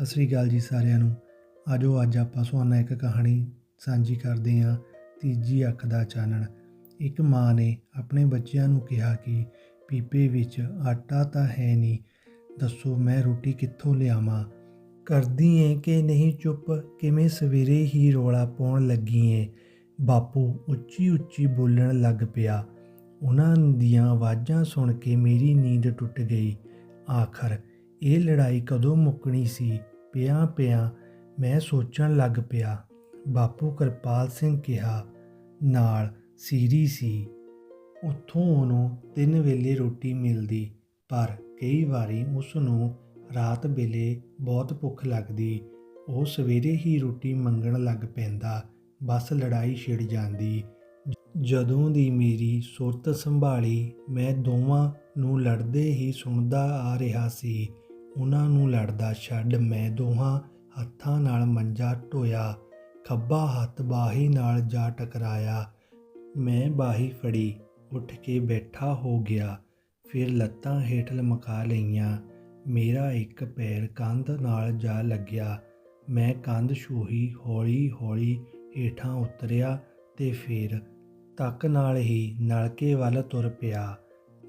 ਸਤਿ ਸ੍ਰੀ ਅਕਾਲ ਜੀ ਸਾਰਿਆਂ ਨੂੰ। ਆਜੋ ਅੱਜ ਆਪਾਂ ਤੁਹਾਨੂੰ ਇੱਕ ਕਹਾਣੀ ਸਾਂਝੀ ਕਰਦੇ ਹਾਂ, ਤੀਜੀ ਅੱਖ ਦਾ ਚਾਨਣ। ਇੱਕ ਮਾਂ ਨੇ ਆਪਣੇ ਬੱਚਿਆਂ ਨੂੰ ਕਿਹਾ ਕਿ, ਪੀਪੇ ਵਿੱਚ ਆਟਾ ਤਾਂ ਹੈ ਨਹੀਂ, ਦੱਸੋ ਮੈਂ ਰੋਟੀ ਕਿੱਥੋਂ ਲਿਆਵਾਂ? ਕਰਦੀ ਏ ਕਿ ਨਹੀਂ ਚੁੱਪ? ਕਿਵੇਂ ਸਵੇਰੇ ਹੀ ਰੋਲਾ ਪਾਉਣ ਲੱਗੀ ਏ? ਬਾਪੂ ਉੱਚੀ ਉੱਚੀ ਬੋਲਣ ਲੱਗ ਪਿਆ। ਉਹਨਾਂ ਦੀਆਂ ਆਵਾਜ਼ਾਂ ਸੁਣ ਕੇ ਮੇਰੀ ਨੀਂਦ ਟੁੱਟ ਗਈ। ਆਖਰ ਇਹ ਲੜਾਈ ਕਦੋਂ ਮੁੱਕਣੀ ਸੀ? ਪਿਆ ਪਿਆ ਮੈਂ ਸੋਚਣ ਲੱਗ ਪਿਆ। ਬਾਪੂ ਕਿਰਪਾਲ ਸਿੰਘ ਕਿਹਾ, ਨਾਲ ਸੀਰੀ ਸੀ। ਉੱਥੋਂ ਉਹਨੂੰ ਤਿੰਨ ਵੇਲੇ ਰੋਟੀ ਮਿਲਦੀ, ਪਰ ਕਈ ਵਾਰੀ ਉਸ ਨੂੰ ਰਾਤ ਵੇਲੇ ਬਹੁਤ ਭੁੱਖ ਲੱਗਦੀ। ਉਹ ਸਵੇਰੇ ਹੀ ਰੋਟੀ ਮੰਗਣ ਲੱਗ ਪੈਂਦਾ, ਬਸ ਲੜਾਈ ਛਿੜ ਜਾਂਦੀ। ਜਦੋਂ ਦੀ ਮੇਰੀ ਸੁਰਤ ਸੰਭਾਲੀ, ਮੈਂ ਦੋਵਾਂ ਨੂੰ ਲੜਦੇ ਹੀ ਸੁਣਦਾ ਆ ਰਿਹਾ ਸੀ। ਉਹਨਾਂ ਨੂੰ ਲੜਦਾ ਛੱਡ ਮੈਂ ਦੋਹਾਂ ਹੱਥਾਂ ਨਾਲ ਮੰਜਾ ਢੋਇਆ, ਖੱਬਾ ਹੱਥ ਬਾਹੀ ਨਾਲ ਜਾ ਟਕਰਾਇਆ। ਮੈਂ ਬਾਹੀ ਫੜੀ, ਉੱਠ ਕੇ ਬੈਠਾ ਹੋ ਗਿਆ, ਫਿਰ ਲੱਤਾਂ ਹੇਠ ਲਮਕਾ ਲਈਆਂ। ਮੇਰਾ ਇੱਕ ਪੈਰ ਕੰਧ ਨਾਲ ਜਾ ਲੱਗਿਆ। ਮੈਂ ਕੰਧ ਛੂਹੀ, ਹੌਲੀ ਹੌਲੀ ਹੇਠਾਂ ਉਤਰਿਆ ਤੇ ਫਿਰ ਤੱਕ ਨਾਲ ਹੀ ਨਲਕੇ ਵੱਲ ਤੁਰ ਪਿਆ।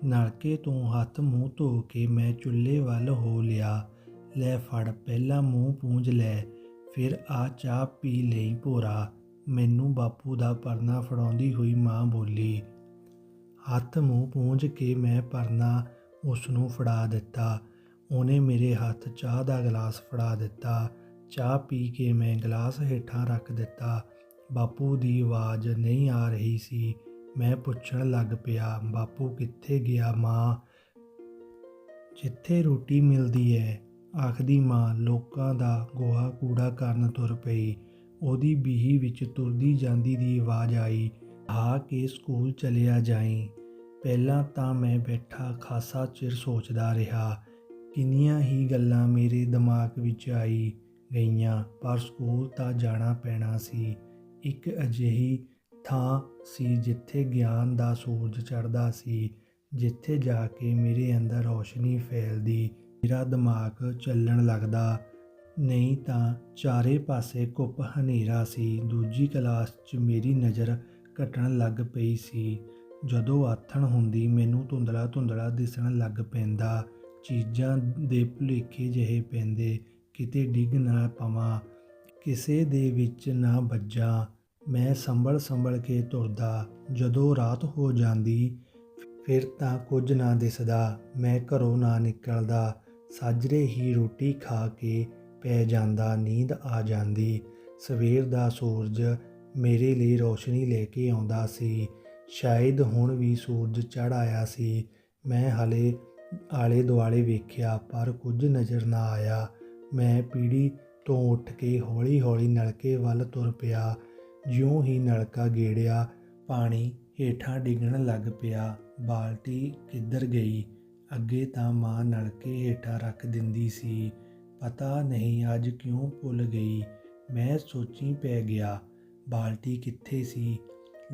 ਨਲਕੇ ਤੋਂ ਹੱਥ ਮੂੰਹ ਧੋ ਕੇ ਮੈਂ ਚੁੱਲ੍ਹੇ ਵੱਲ ਹੋ ਲਿਆ। ਲੈ ਫੜ, ਪਹਿਲਾਂ ਮੂੰਹ ਪੂੰਝ ਲੈ, ਫਿਰ ਆ ਚਾਹ ਪੀ ਲਈ ਭੋਰਾ। ਮੈਨੂੰ ਬਾਪੂ ਦਾ ਪਰਨਾ ਫੜਾਉਂਦੀ ਹੋਈ ਮਾਂ ਬੋਲੀ। ਹੱਥ ਮੂੰਹ ਪੂੰਝ ਕੇ ਮੈਂ ਪਰਨਾ ਉਸ ਨੂੰ ਫੜਾ ਦਿੱਤਾ। ਉਹਨੇ ਮੇਰੇ ਹੱਥ ਚਾਹ ਦਾ ਗਲਾਸ ਫੜਾ ਦਿੱਤਾ। ਚਾਹ ਪੀ ਕੇ ਮੈਂ ਗਲਾਸ ਹੇਠਾਂ ਰੱਖ ਦਿੱਤਾ। ਬਾਪੂ ਦੀ ਆਵਾਜ਼ ਨਹੀਂ ਆ ਰਹੀ ਸੀ। ਮੈਂ ਪੁੱਛਣ ਲੱਗ ਪਿਆ, ਬਾਪੂ, ਕਿੱਥੇ ਗਿਆ ਮਾਂ? ਜਿੱਥੇ ਰੋਟੀ ਮਿਲਦੀ ਹੈ ਆਖਦੀ ਮਾਂ, ਲੋਕਾਂ ਦਾ ਗੋਹਾ ਕੂੜਾ ਕਰਨ ਤੁਰ ਪਈ। ਉਹਦੀ ਬੀਹੀ ਵਿੱਚ ਤੁਰਦੀ ਜਾਂਦੀ ਦੀ ਆਵਾਜ਼ ਆਈ, ਆ ਕੇ ਸਕੂਲ ਚਲਿਆ ਜਾਈ। ਪਹਿਲਾਂ ਤਾਂ ਮੈਂ ਬੈਠਾ ਖਾਸਾ ਚਿਰ ਸੋਚਦਾ ਰਿਹਾ, ਕਿੰਨੀਆਂ ਹੀ ਗੱਲਾਂ ਮੇਰੇ ਦਿਮਾਗ ਵਿੱਚ ਆਈ ਗਈਆਂ, ਪਰ ਸਕੂਲ ਤਾਂ ਜਾਣਾ ਪੈਣਾ ਸੀ। ਇੱਕ ਅਜਿਹੀ ਥਾਂ ਸੀ ਜਿੱਥੇ ਗਿਆਨ ਦਾ ਸੂਰਜ ਚੜ੍ਹਦਾ ਸੀ, ਜਿੱਥੇ ਜਾ ਕੇ ਮੇਰੇ ਅੰਦਰ ਰੌਸ਼ਨੀ ਫੈਲਦੀ, ਮੇਰਾ ਦਿਮਾਗ ਚੱਲਣ ਲੱਗਦਾ। ਨਹੀਂ ਤਾਂ ਚਾਰੇ ਪਾਸੇ ਕੁੱਪ ਹਨੇਰਾ ਸੀ, ਦੂਜੀ ਕਲਾਸ 'ਚ ਮੇਰੀ ਨਜ਼ਰ ਘਟਣ ਲੱਗ ਪਈ ਸੀ। ਜਦੋਂ ਆਥਣ ਹੁੰਦੀ ਮੈਨੂੰ ਧੁੰਦਲਾ ਧੁੰਦਲਾ ਦਿਸਣ ਲੱਗ ਪੈਂਦਾ, ਚੀਜ਼ਾਂ ਦੇ ਭੁਲੇਖੇ ਜਿਹੇ ਪੈਂਦੇ, ਕਿਤੇ ਡਿੱਗ ਨਾ ਪਵਾਂ, ਕਿਸੇ ਦੇ ਵਿੱਚ ਨਾ ਵੱਜਾਂ। ਮੈਂ ਸੰਭਲ ਸੰਭਲ ਕੇ ਤੁਰਦਾ ਜਦੋਂ ਰਾਤ ਹੋ ਜਾਂਦੀ, ਫਿਰ ਤਾਂ ਕੁਝ ਨਾ ਦਿਸਦਾ, ਮੈਂ ਘਰੋਂ ਨਾ ਨਿਕਲਦਾ। ਸਾਜਰੇ ਹੀ ਰੋਟੀ ਖਾ ਕੇ ਪੈ ਜਾਂਦਾ, ਨੀਂਦ ਆ ਜਾਂਦੀ। ਸਵੇਰ ਦਾ ਸੂਰਜ ਮੇਰੇ ਲਈ ਰੋਸ਼ਨੀ ਲੈ ਕੇ ਆਉਂਦਾ ਸੀ। ਸ਼ਾਇਦ ਹੁਣ ਵੀ ਸੂਰਜ ਚੜ ਆਇਆ ਸੀ। ਮੈਂ ਹਲੇ ਆਲੇ ਦੁਆਲੇ ਵੇਖਿਆ, ਪਰ ਕੁਝ ਨਜ਼ਰ ਨਾ ਆਇਆ। ਮੈਂ ਪੀੜੀ ਤੋਂ ਉੱਠ ਕੇ ਹੌਲੀ-ਹੌਲੀ ਨਲਕੇ ਵੱਲ ਤੁਰ ਪਿਆ। ਜਿਉਂ ਹੀ ਨਲਕਾ ਗੇੜਿਆ, ਪਾਣੀ ਹੇਠਾਂ ਡਿੱਗਣ ਲੱਗ ਪਿਆ। ਬਾਲਟੀ ਕਿੱਧਰ ਗਈ? ਅੱਗੇ ਤਾਂ ਮਾਂ ਨਲਕੇ ਹੇਠਾਂ ਰੱਖ ਦਿੰਦੀ ਸੀ। ਪਤਾ ਨਹੀਂ ਅੱਜ ਕਿਉਂ ਭੁੱਲ ਗਈ। ਮੈਂ ਸੋਚੀ ਪੈ ਗਿਆ, ਬਾਲਟੀ ਕਿੱਥੇ ਸੀ?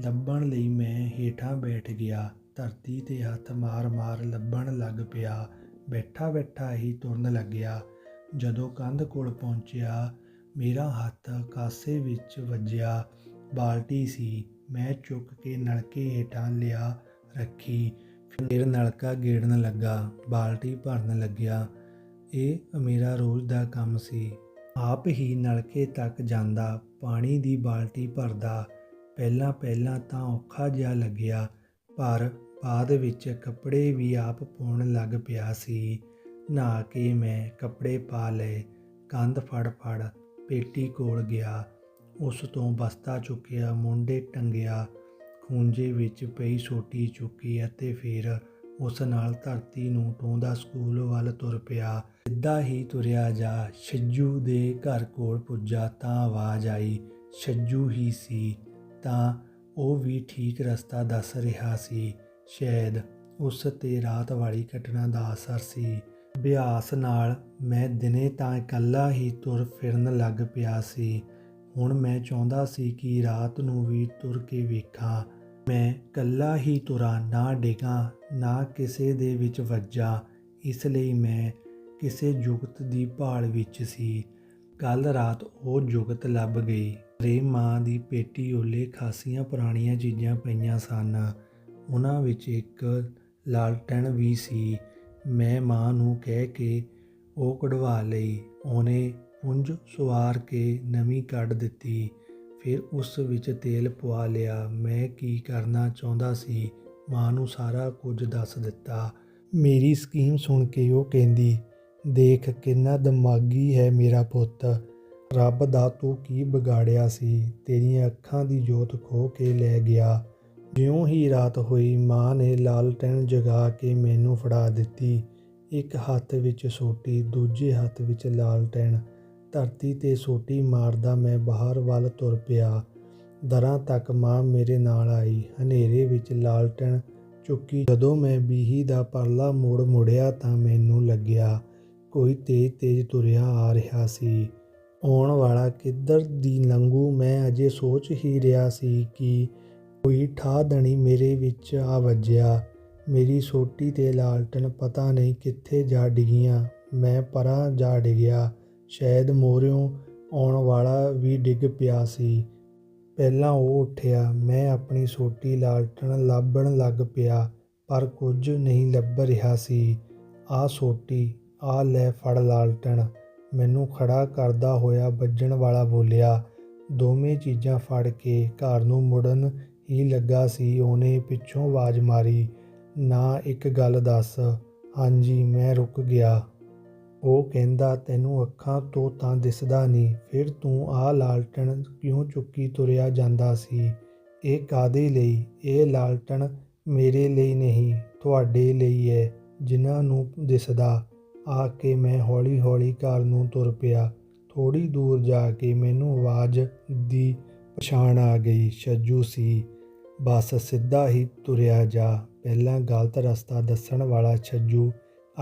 ਲੱਭਣ ਲਈ ਮੈਂ ਹੇਠਾਂ ਬੈਠ ਗਿਆ। ਧਰਤੀ ਤੇ ਹੱਥ ਮਾਰ-ਮਾਰ ਲੱਭਣ ਲੱਗ ਪਿਆ। ਬੈਠਾ-ਬੈਠਾ ਹੀ ਤੁਰਨ ਲੱਗਿਆ। ਜਦੋਂ ਕੰਧ ਕੋਲ ਪਹੁੰਚਿਆ ਮੇਰਾ ਹੱਥ ਕਾਸੇ ਵਿੱਚ ਵੱਜਿਆ, ਬਾਲਟੀ ਸੀ। ਮੈਂ ਚੁੱਕ ਕੇ ਨਲਕੇ ਹੇਠਾਂ ਲਿਆ ਰੱਖੀ। ਫਿਰ ਨਲਕਾ ਗੇੜਨ ਲੱਗਾ, ਬਾਲਟੀ ਭਰਨ ਲੱਗਿਆ। ਇਹ ਮੇਰਾ ਰੋਜ਼ ਦਾ ਕੰਮ ਸੀ। ਆਪ ਹੀ ਨਲਕੇ ਤੱਕ ਜਾਂਦਾ, ਪਾਣੀ ਦੀ ਬਾਲਟੀ ਭਰਦਾ। ਪਹਿਲਾਂ ਪਹਿਲਾਂ ਤਾਂ ਔਖਾ ਜਿਹਾ ਲੱਗਿਆ, ਪਰ ਬਾਅਦ ਵਿੱਚ ਕੱਪੜੇ ਵੀ ਆਪ ਪਾਉਣ ਲੱਗ ਪਿਆ ਸੀ। ਨਹਾ ਕੇ ਮੈਂ ਕੱਪੜੇ ਪਾ ਲਏ, ਕੰਧ ਫੜ ਫੜ ਪੇਟੀ ਕੋਲ ਗਿਆ। ਉਸ ਤੋਂ ਬਸਤਾ ਚੁੱਕਿਆ, ਮੁੰਡੇ ਟੰਗਿਆ, ਖੂੰਜੇ ਵਿੱਚ ਪਈ ਸੋਟੀ ਚੁੱਕੀ ਅਤੇ ਫਿਰ ਉਸ ਨਾਲ ਧਰਤੀ ਨੂੰ ਟੋਂਦਾ ਸਕੂਲ ਵੱਲ ਤੁਰ ਪਿਆ। ਸਿੱਧਾ ਹੀ ਤੁਰਿਆ ਜਾ। ਛੱਜੂ ਦੇ ਘਰ ਕੋਲ ਪੁੱਜਾ ਤਾਂ ਆਵਾਜ਼ ਆਈ। ਛੱਜੂ ਹੀ ਸੀ, ਤਾਂ ਉਹ ਵੀ ਠੀਕ ਰਸਤਾ ਦੱਸ ਰਿਹਾ ਸੀ। ਸ਼ਾਇਦ ਉਸ ਤੇ ਰਾਤ ਵਾਲੀ ਘਟਨਾ ਦਾ ਅਸਰ ਸੀ। ਅਭਿਆਸ ਨਾਲ ਮੈਂ ਦਿਨੇ ਤਾਂ ਇਕੱਲਾ ਹੀ ਤੁਰ ਫਿਰਨ ਲੱਗ ਪਿਆ ਸੀ। ਹੁਣ ਮੈਂ ਚਾਹੁੰਦਾ ਸੀ ਕਿ ਰਾਤ ਨੂੰ ਵੀ ਤੁਰ ਕੇ ਵੇਖਾਂ। ਮੈਂ ਇਕੱਲਾ ਹੀ ਤੁਰਾਂ, ਨਾ ਡਿਗਾਂ, ਨਾ ਕਿਸੇ ਦੇ ਵਿੱਚ ਵੱਜਾਂ। ਇਸ ਲਈ ਮੈਂ ਕਿਸੇ ਜੁਗਤ ਦੀ ਭਾਲ ਵਿੱਚ ਸੀ। ਕੱਲ ਰਾਤ ਉਹ ਜੁਗਤ ਲੱਭ ਗਈ। ਰੇ ਮਾਂ ਦੀ ਪੇਟੀ ਓਲੇ ਖਾਸੀਆਂ ਪੁਰਾਣੀਆਂ ਚੀਜ਼ਾਂ ਪਈਆਂ ਸਨ। ਉਹਨਾਂ ਵਿੱਚ ਇੱਕ ਲਾਲਟਣ ਵੀ ਸੀ। ਮੈਂ ਮਾਂ ਨੂੰ ਕਹਿ ਕੇ ਉਹ ਕਢਵਾ ਲਈ। ਉਹਨੇ ਪੁੰਜ ਸਵਾਰ ਕੇ ਨਵੀਂ ਕੱਢ ਦਿੱਤੀ। ਫਿਰ ਉਸ ਵਿੱਚ ਤੇਲ ਪਵਾ ਲਿਆ। ਮੈਂ ਕੀ ਕਰਨਾ ਚਾਹੁੰਦਾ ਸੀ, ਮਾਂ ਨੂੰ ਸਾਰਾ ਕੁਝ ਦੱਸ ਦਿੱਤਾ। ਮੇਰੀ ਸਕੀਮ ਸੁਣ ਕੇ ਉਹ ਕਹਿੰਦੀ, ਦੇਖ ਕਿੰਨਾ ਦਿਮਾਗੀ ਹੈ ਮੇਰਾ ਪੁੱਤ। ਰੱਬ ਦਾ ਤੂੰ ਕੀ ਵਿਗਾੜਿਆ ਸੀ। ਤੇਰੀਆਂ ਅੱਖਾਂ ਦੀ ਜੋਤ ਖੋ ਕੇ ਲੈ ਗਿਆ। ਜਿਉਂ ਹੀ ਰਾਤ ਹੋਈ, ਮਾਂ ਨੇ ਲਾਲਟੈਨ ਜਗਾ ਕੇ ਮੈਨੂੰ ਫੜਾ ਦਿੱਤੀ। ਇੱਕ ਹੱਥ ਵਿੱਚ ਸੋਟੀ, ਦੂਜੇ ਹੱਥ ਵਿੱਚ ਲਾਲਟੈਨ ਧਰਤੀ ਤੇ ਸੋਟੀ ਮਾਰਦਾ ਮੈਂ ਬਾਹਰ ਵੱਲ ਤੁਰ ਪਿਆ। ਦਰਾਂ ਤੱਕ ਮਾਂ ਮੇਰੇ ਨਾਲ ਆਈ। ਹਨੇਰੇ ਵਿੱਚ ਲਾਲਟੈਨ ਚੁੱਕੀ। ਜਦੋਂ ਮੈਂ ਬੀਹੀ ਦਾ ਪਰਲਾ ਮੋੜ ਮੁੜਿਆ ਤਾਂ ਮੈਨੂੰ ਲੱਗਿਆ ਕੋਈ ਤੇਜ਼ ਤੇਜ਼ ਤੁਰਿਆ ਆ ਰਿਹਾ ਸੀ। ਆਉਣ ਵਾਲਾ ਕਿੱਧਰ ਦੀ ਲੰਘੂ? ਮੈਂ ਅਜੇ ਸੋਚ ਹੀ ਰਿਹਾ ਸੀ ਕਿ ਕੋਈ ਠਾਦਣੀ ਮੇਰੇ ਵਿੱਚ ਆ ਵੱਜਿਆ। ਮੇਰੀ ਸੋਟੀ ਤੇ ਲਾਲਟਨ ਪਤਾ ਨਹੀਂ ਕਿੱਥੇ ਜਾ ਡਿੱਗੀਆਂ। ਮੈਂ ਪਰਾਂ ਜਾ ਡਿੱਗਿਆ। ਸ਼ਾਇਦ ਮੋਰਿਓਂ ਆਉਣ ਵਾਲਾ ਵੀ ਡਿੱਗ ਪਿਆ ਸੀ। ਪਹਿਲਾਂ ਉਹ ਉੱਠਿਆ। ਮੈਂ ਆਪਣੀ ਸੋਟੀ ਲਾਲਟਣ ਲੱਭਣ ਲੱਗ ਪਿਆ, ਪਰ ਕੁਝ ਨਹੀਂ ਲੱਭ ਰਿਹਾ ਸੀ। ਆ ਸੋਟੀ, ਆ ਲੈ ਫੜ ਲਾਲਟਣ ਮੈਨੂੰ ਖੜਾ ਕਰਦਾ ਹੋਇਆ ਵੱਜਣ ਵਾਲਾ ਬੋਲਿਆ, ਦੋਵੇਂ ਚੀਜ਼ਾਂ ਫੜ ਕੇ ਘਰ ਨੂੰ ਮੁੜਨ ਹੀ ਲੱਗਾ ਸੀ, ਉਹਨੇ ਪਿੱਛੋਂ ਆਵਾਜ਼ ਮਾਰੀ, ਨਾ ਇੱਕ ਗੱਲ ਦੱਸ। ਹਾਂਜੀ, ਮੈਂ ਰੁਕ ਗਿਆ। ਉਹ ਕਹਿੰਦਾ, ਤੈਨੂੰ ਅੱਖਾਂ ਤੋਂ ਤਾਂ ਦਿਸਦਾ ਨਹੀਂ, ਫਿਰ ਤੂੰ ਆਹ ਲਾਲਟਣ ਕਿਉਂ ਚੁੱਕੀ ਤੁਰਿਆ ਜਾਂਦਾ ਸੀ? ਇਹ ਕਾਦੇ ਲਈ? ਇਹ ਲਾਲਟਣ ਮੇਰੇ ਲਈ ਨਹੀਂ, ਤੁਹਾਡੇ ਲਈ ਹੈ, ਜਿਨ੍ਹਾਂ ਨੂੰ ਦਿਸਦਾ। ਆ ਕੇ ਮੈਂ ਹੌਲੀ-ਹੌਲੀ ਘਰ ਨੂੰ ਤੁਰ ਪਿਆ। ਥੋੜੀ ਦੂਰ ਜਾ ਕੇ ਮੈਨੂੰ ਆਵਾਜ਼ ਦੀ ਪਛਾਣ ਆ ਗਈ। ਛੱਜੂ ਸੀ। ਬਸ ਸਿੱਧਾ ਹੀ ਤੁਰਿਆ ਜਾ। ਪਹਿਲਾਂ ਗਲਤ ਰਸਤਾ ਦੱਸਣ ਵਾਲਾ ਛੱਜੂ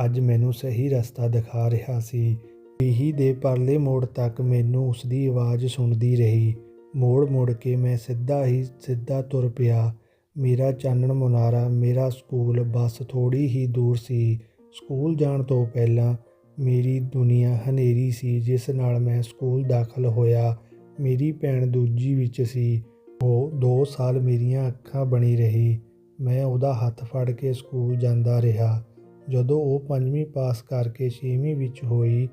ਅੱਜ ਮੈਨੂੰ ਸਹੀ ਰਸਤਾ ਦਿਖਾ ਰਿਹਾ ਸੀ। ਇਹੀ ਦੇ ਪਰਲੇ ਮੋੜ ਤੱਕ ਮੈਨੂੰ ਉਸ ਦੀ ਆਵਾਜ਼ ਸੁਣਦੀ ਰਹੀ। ਮੋੜ ਮੋੜ ਕੇ ਮੈਂ ਸਿੱਧਾ ਹੀ ਸਿੱਧਾ ਤੁਰ ਪਿਆ। ਮੇਰਾ ਚਾਨਣ ਮੁਨਾਰਾ, ਮੇਰਾ ਸਕੂਲ ਬਸ ਥੋੜੀ ਹੀ ਦੂਰ ਸੀ। ਸਕੂਲ ਜਾਣ ਤੋਂ ਪਹਿਲਾਂ ਮੇਰੀ ਦੁਨੀਆ ਹਨੇਰੀ ਸੀ, ਜਿਸ ਨਾਲ ਮੈਂ ਸਕੂਲ ਦਾਖਲ ਹੋਇਆ। ਮੇਰੀ ਭੈਣ ਦੂਜੀ ਵਿੱਚ ਸੀ। ਉਹ 2 ਸਾਲ ਮੇਰੀਆਂ ਅੱਖਾਂ ਬਣੀ ਰਹੀ। ਮੈਂ ਉਹਦਾ ਹੱਥ ਫੜ ਕੇ ਸਕੂਲ ਜਾਂਦਾ ਰਿਹਾ। ਜਦੋਂ ਉਹ ਪੰਜਵੀਂ ਪਾਸ ਕਰਕੇ ਛੇਵੀਂ ਵਿੱਚ ਹੋਈ,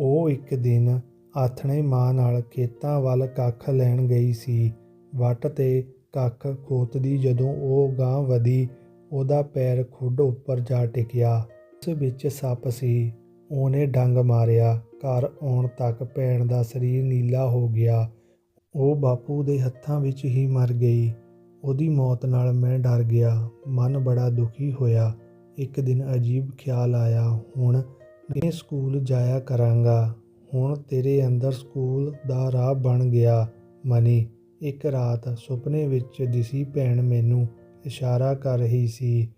ਉਹ ਇੱਕ ਦਿਨ ਆਥਣੇ ਮਾਂ ਨਾਲ ਖੇਤਾਂ ਵੱਲ ਕੱਖ ਲੈਣ ਗਈ ਸੀ। ਵੱਟ ਤੇ ਕੱਖ ਖੋਤਦੀ ਜਦੋਂ ਉਹ ਗਾਂ ਵਧੀ, ਉਹਦਾ ਪੈਰ ਖੁੱਡ ਉੱਪਰ ਜਾ ਟਿਕਿਆ। ਉਸ ਵਿੱਚ ਸੱਪ ਸੀ। ਉਹਨੇ ਡੰਗ ਮਾਰਿਆ। ਘਰ ਆਉਣ ਤੱਕ ਭੈਣ ਦਾ ਸਰੀਰ ਨੀਲਾ ਹੋ ਗਿਆ। ਉਹ ਬਾਪੂ ਦੇ ਹੱਥਾਂ ਵਿੱਚ ਹੀ ਮਰ ਗਈ। ਉਹਦੀ ਮੌਤ ਨਾਲ ਮੈਂ ਡਰ ਗਿਆ। ਮਨ ਬੜਾ ਦੁਖੀ ਹੋਇਆ। ਇੱਕ ਦਿਨ ਅਜੀਬ ਖਿਆਲ ਆਇਆ, ਹੁਣ ਮੈਂ ਸਕੂਲ ਜਾਇਆ ਕਰਾਂਗਾ। ਹੁਣ ਤੇਰੇ ਅੰਦਰ ਸਕੂਲ ਦਾ ਰਾਹ ਬਣ ਗਿਆ। ਮਨੀ, ਇੱਕ ਰਾਤ ਸੁਪਨੇ ਵਿੱਚ ਦਿਸੀ ਭੈਣ ਮੈਨੂੰ ਇਸ਼ਾਰਾ ਕਰ ਰਹੀ ਸੀ।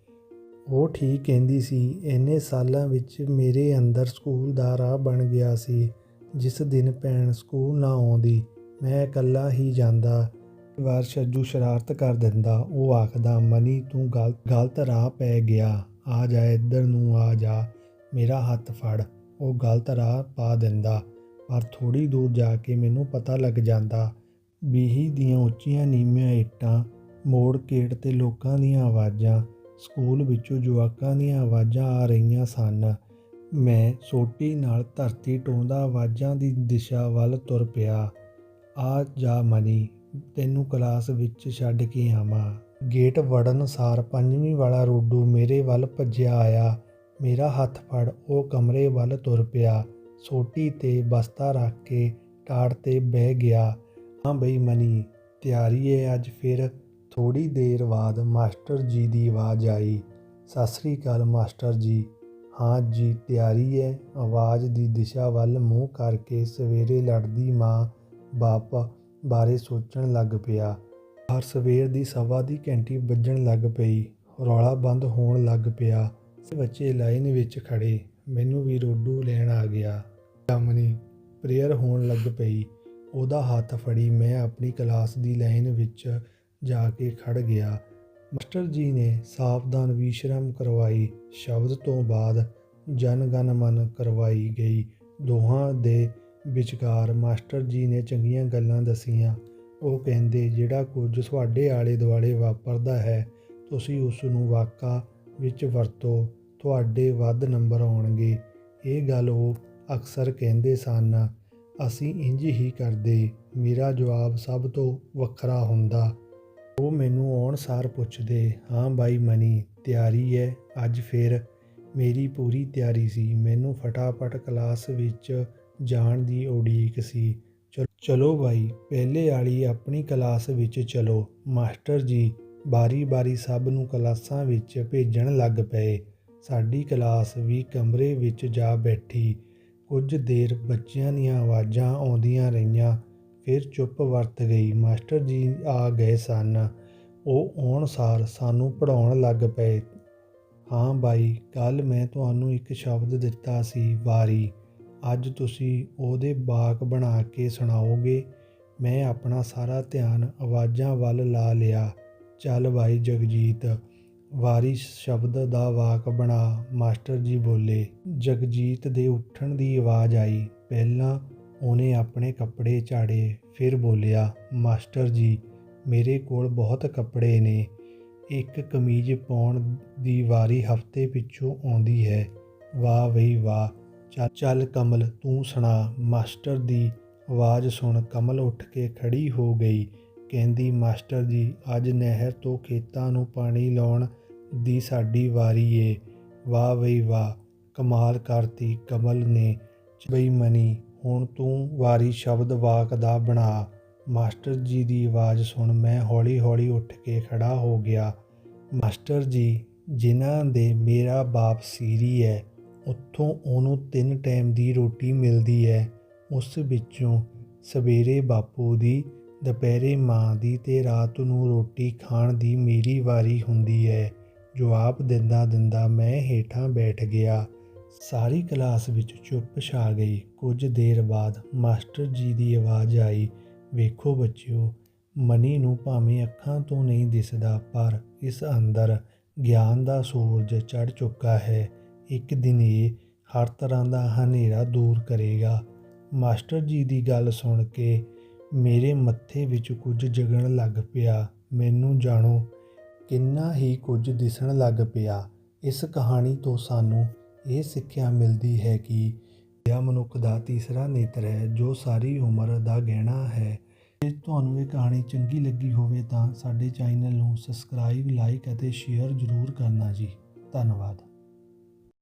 ਉਹ ਠੀਕ ਕਹਿੰਦੀ ਸੀ, ਇੰਨੇ ਸਾਲਾਂ ਵਿੱਚ ਮੇਰੇ ਅੰਦਰ ਸਕੂਲ ਦਾ ਰਾਹ ਬਣ ਗਿਆ ਸੀ। ਜਿਸ ਦਿਨ ਭੈਣ ਸਕੂਲ ਨਾ ਆਉਂਦੀ ਮੈਂ ਇਕੱਲਾ ਹੀ ਜਾਂਦਾ। ਵਾਰ ਸ਼ੱਜੂ ਸ਼ਰਾਰਤ ਕਰ ਦਿੰਦਾ। ਉਹ ਆਖਦਾ, ਮਨੀ, ਤੂੰ ਗਲਤ ਗਲਤ ਰਾਹ ਪੈ ਗਿਆ। ਆ ਜਾ, ਇੱਧਰ ਨੂੰ ਆ ਜਾ। ਮੇਰਾ ਹੱਥ ਫੜ। ਉਹ ਗਲਤ ਰਾਹ ਪਾ ਦਿੰਦਾ। ਪਰ ਥੋੜੀ ਦੂਰ ਜਾ ਕੇ ਮੈਨੂੰ ਪਤਾ ਲੱਗ ਜਾਂਦਾ, ਬੀਹੀ ਦੀਆਂ ਉੱਚੀਆਂ ਨੀਵੀਆਂ ਇੱਟਾਂ, ਮੋੜ ਕੇੜ ਤੇ ਲੋਕਾਂ ਦੀਆਂ ਆਵਾਜ਼ਾਂ, ਸਕੂਲ ਵਿੱਚੋਂ ਜਵਾਕਾਂ ਦੀਆਂ ਆਵਾਜ਼ਾਂ ਆ ਰਹੀਆਂ ਸਨ। ਮੈਂ ਸੋਟੀ ਨਾਲ ਧਰਤੀ ਟੋਂਦਾ ਆਵਾਜ਼ਾਂ ਦੀ ਦਿਸ਼ਾ ਵੱਲ ਤੁਰ ਪਿਆ। ਆ ਜਾ ਮਨੀ, ਤੈਨੂੰ ਕਲਾਸ ਵਿੱਚ ਛੱਡ ਕੇ ਆਵਾਂ। ਗੇਟ ਵੜਨ ਸਾਰ ਪੰਜਵੀਂ ਵਾਲਾ ਰੋਡੂ ਮੇਰੇ ਵੱਲ ਭੱਜਿਆ ਆਇਆ। ਮੇਰਾ ਹੱਥ ਫੜ, ਉਹ ਕਮਰੇ ਵੱਲ ਤੁਰ ਪਿਆ। ਸੋਟੀ ਤੇ ਬਸਤਾ ਰੱਖ ਕੇ ਟਾੜ ਤੇ ਬਹਿ ਗਿਆ। ਹਾਂ ਬਈ ਮਨੀ, ਤਿਆਰੀ ਏ ਅੱਜ ਫਿਰ। ਥੋੜੀ ਦੇਰ ਬਾਅਦ ਮਾਸਟਰ ਜੀ ਦੀ ਆਵਾਜ਼ ਆਈ। ਸਤਿ ਸ੍ਰੀ ਅਕਾਲ ਮਾਸਟਰ ਜੀ। ਹਾਂ ਜੀ, ਤਿਆਰੀ ਹੈ ਆਵਾਜ਼ ਦੀ ਦਿਸ਼ਾ ਵੱਲ ਮੂੰਹ ਕਰਕੇ ਸਵੇਰੇ ਲੜਦੀ ਮਾਂ ਬਾਪ ਬਾਰੇ ਸੋਚਣ ਲੱਗ ਪਿਆ। ਹਰ ਸਵੇਰ ਦੀ ਸਵਾ ਦੀ ਘੰਟੀ ਵੱਜਣ ਲੱਗ ਪਈ। ਰੌਲਾ ਬੰਦ ਹੋਣ ਲੱਗ ਪਿਆ। ਬੱਚੇ ਲਾਈਨ ਵਿੱਚ ਖੜੇ ਮੈਨੂੰ ਵੀ ਰੋਡੂ ਲੈਣ ਆ ਗਿਆ। ਸਾਹਮਣੇ ਪ੍ਰੇਅਰ ਹੋਣ ਲੱਗ ਪਈ। ਉਹਦਾ ਹੱਥ ਫੜੀ ਮੈਂ ਆਪਣੀ ਕਲਾਸ ਦੀ ਲਾਈਨ ਵਿੱਚ ਜਾ ਕੇ ਖੜ ਗਿਆ। ਮਾਸਟਰ ਜੀ ਨੇ ਸਾਵਧਾਨ ਵਿਸ਼ਰਮ ਕਰਵਾਈ। ਸ਼ਬਦ ਤੋਂ ਬਾਅਦ ਜਨ ਗਨ ਮਨ ਕਰਵਾਈ ਗਈ। ਦੋਹਾਂ ਦੇ ਵਿਚਕਾਰ ਮਾਸਟਰ ਜੀ ਨੇ ਚੰਗੀਆਂ ਗੱਲਾਂ ਦਸੀਆਂ। ਉਹ ਕਹਿੰਦੇ, ਜਿਹੜਾ ਕੁਝ ਤੁਹਾਡੇ ਆਲੇ ਦੁਆਲੇ ਵਾਪਰਦਾ ਹੈ, ਤੁਸੀਂ ਉਸ ਨੂੰ ਵਾਕਾ ਵਿੱਚ ਵਰਤੋ। ਤੁਹਾਡੇ ਵੱਧ ਨੰਬਰ ਆਉਣਗੇ। ਇਹ ਗੱਲ ਉਹ ਅਕਸਰ ਕਹਿੰਦੇ ਸਨ। ਅਸੀਂ ਇੰਜ ਹੀ ਕਰਦੇ। ਮੇਰਾ ਜਵਾਬ ਸਭ ਤੋਂ ਵੱਖਰਾ ਹੁੰਦਾ। ਉਹ ਮੈਨੂੰ ਆਉਣ ਸਾਰ ਪੁੱਛਦੇ, ਹਾਂ ਬਾਈ ਮਨੀ, ਤਿਆਰੀ ਹੈ। ਅੱਜ ਫਿਰ ਮੇਰੀ ਪੂਰੀ ਤਿਆਰੀ ਸੀ। ਮੈਨੂੰ ਫਟਾਫਟ ਕਲਾਸ ਵਿੱਚ ਜਾਣ ਦੀ ਉਡੀਕ ਸੀ। ਚਲੋ ਬਾਈ, ਪਹਿਲੇ ਵਾਲੀ ਆਪਣੀ ਕਲਾਸ ਵਿੱਚ ਚਲੋ। ਮਾਸਟਰ ਜੀ ਬਾਰੀ-ਬਾਰੀ ਸਭ ਨੂੰ ਕਲਾਸਾਂ ਵਿੱਚ ਭੇਜਣ ਲੱਗ ਪਏ। ਸਾਡੀ ਕਲਾਸ ਵੀ ਕਮਰੇ ਵਿੱਚ ਜਾ ਬੈਠੀ। ਕੁਝ ਦੇਰ ਬੱਚਿਆਂ ਦੀਆਂ ਆਵਾਜ਼ਾਂ ਆਉਂਦੀਆਂ ਰਹੀਆਂ। ਫਿਰ ਚੁੱਪ ਵਰਤ ਗਈ। ਮਾਸਟਰ ਜੀ ਆ ਗਏ ਸਨ। ਉਹ ਆਉਣ ਸਾਰ ਸਾਨੂੰ ਪੜਾਉਣ ਲੱਗ ਪਏ। ਹਾਂ ਬਾਈ ਕੱਲ ਮੈਂ ਤੁਹਾਨੂੰ ਇੱਕ ਸ਼ਬਦ ਦਿੱਤਾ ਸੀ, ਵਾਰੀ। ਅੱਜ ਤੁਸੀਂ ਉਹਦੇ ਬਾਕ ਬਣਾ ਕੇ ਸੁਣਾਓਗੇ। ਮੈਂ ਆਪਣਾ ਸਾਰਾ ਧਿਆਨ ਆਵਾਜ਼ਾਂ ਵੱਲ ਲਾ ਲਿਆ। ਚੱਲ ਬਾਈ ਜਗਜੀਤ, ਵਾਰੀ ਸ਼ਬਦ ਦਾ ਵਾਕ ਬਣਾ। ਮਾਸਟਰ ਜੀ ਬੋਲੇ, ਜਗਜੀਤ ਦੇ ਉੱਠਣ ਦੀ ਆਵਾਜ਼ ਆਈ। ਪਹਿਲਾਂ ਉਹਨੇ ਆਪਣੇ ਕੱਪੜੇ ਝਾੜੇ, ਫਿਰ ਬੋਲਿਆ, ਮਾਸਟਰ ਜੀ, ਮੇਰੇ ਕੋਲ ਬਹੁਤ ਕੱਪੜੇ ਨੇ। ਇੱਕ ਕਮੀਜ਼ ਪਾਉਣ ਦੀ ਵਾਰੀ ਹਫ਼ਤੇ ਪਿੱਛੋਂ ਆਉਂਦੀ ਹੈ। ਵਾਹ ਬਈ ਵਾਹ। ਚੱਲ ਕਮਲ, ਤੂੰ ਸੁਣਾ। ਮਾਸਟਰ ਦੀ ਆਵਾਜ਼ ਸੁਣ ਕਮਲ ਉੱਠ ਕੇ ਖੜੀ ਹੋ ਗਈ। ਕਹਿੰਦੀ, ਮਾਸਟਰ ਜੀ, ਅੱਜ ਨਹਿਰ ਤੋਂ ਖੇਤਾਂ ਨੂੰ ਪਾਣੀ ਲਾਉਣ ਦੀ ਸਾਡੀ ਵਾਰੀ ਏ। ਵਾਹ ਬਈ ਵਾਹ, ਕਮਾਲ ਕਰਤੀ ਕਮਲ ਨੇ। ਬਈ ਮਨੀ, ਹੁਣ ਤੂੰ ਵਾਰੀ ਸ਼ਬਦ ਵਾਕ ਦਾ ਬਣਾ। ਮਾਸਟਰ ਜੀ ਦੀ ਆਵਾਜ਼ ਸੁਣ ਮੈਂ ਹੌਲੀ-ਹੌਲੀ ਉੱਠ ਕੇ ਖੜਾ ਹੋ ਗਿਆ। ਮਾਸਟਰ ਜੀ, ਜਿਨ੍ਹਾਂ ਦੇ ਮੇਰਾ ਬਾਪ ਸੀਰੀ ਹੈ ਉੱਥੋਂ ਉਹਨੂੰ ਤਿੰਨ ਟਾਈਮ ਦੀ ਰੋਟੀ ਮਿਲਦੀ ਹੈ। ਉਸ ਵਿੱਚੋਂ ਸਵੇਰੇ ਬਾਪੂ ਦੀ, ਦੁਪਹਿਰੇ ਮਾਂ ਦੀ ਤੇ ਰਾਤ ਨੂੰ ਰੋਟੀ ਖਾਣ ਦੀ ਮੇਰੀ ਵਾਰੀ ਹੁੰਦੀ ਹੈ। ਜਵਾਬ ਦਿੰਦਾ ਦਿੰਦਾ ਮੈਂ ਹੇਠਾਂ ਬੈਠ ਗਿਆ। ਸਾਰੀ ਕਲਾਸ ਵਿੱਚ ਚੁੱਪ ਛਾ ਗਈ। ਕੁਝ ਦੇਰ ਬਾਅਦ ਮਾਸਟਰ ਜੀ ਦੀ ਆਵਾਜ਼ ਆਈ, ਵੇਖੋ ਬੱਚਿਓ, ਮਨੀ ਨੂੰ ਭਾਵੇਂ ਅੱਖਾਂ ਤੋਂ ਨਹੀਂ ਦਿਸਦਾ, ਪਰ ਇਸ ਅੰਦਰ ਗਿਆਨ ਦਾ ਸੂਰਜ ਚੜ ਚੁੱਕਾ ਹੈ। ਇੱਕ ਦਿਨ ਇਹ ਹਰ ਤਰ੍ਹਾਂ ਦਾ ਹਨੇਰਾ ਦੂਰ ਕਰੇਗਾ। ਮਾਸਟਰ ਜੀ ਦੀ ਗੱਲ ਸੁਣ ਕੇ ਮੇਰੇ ਮੱਥੇ ਵਿੱਚ ਕੁਝ ਜਗਣ ਲੱਗ ਪਿਆ। ਮੈਨੂੰ ਜਾਣੋ, ਕਿੰਨਾ ਹੀ ਕੁਝ ਦਿਸਣ ਲੱਗ ਪਿਆ। ਇਸ ਕਹਾਣੀ ਤੋਂ ਸਾਨੂੰ ਇਹ ਸਿੱਖਿਆ ਮਿਲਦੀ ਹੈ ਕਿ ਇਹ ਮਨੁੱਖ ਦਾ ਤੀਸਰਾ ਨੇਤਰ ਹੈ, ਜੋ ਸਾਰੀ ਉਮਰ ਦਾ ਗਹਿਣਾ ਹੈ। ਜੇ ਤੁਹਾਨੂੰ ਇਹ ਕਹਾਣੀ ਚੰਗੀ ਲੱਗੀ ਹੋਵੇ ਤਾਂ ਸਾਡੇ ਚੈਨਲ ਨੂੰ ਸਬਸਕ੍ਰਾਈਬ, ਲਾਈਕ ਅਤੇ ਸ਼ੇਅਰ ਜ਼ਰੂਰ ਕਰਨਾ ਜੀ। ਧੰਨਵਾਦ।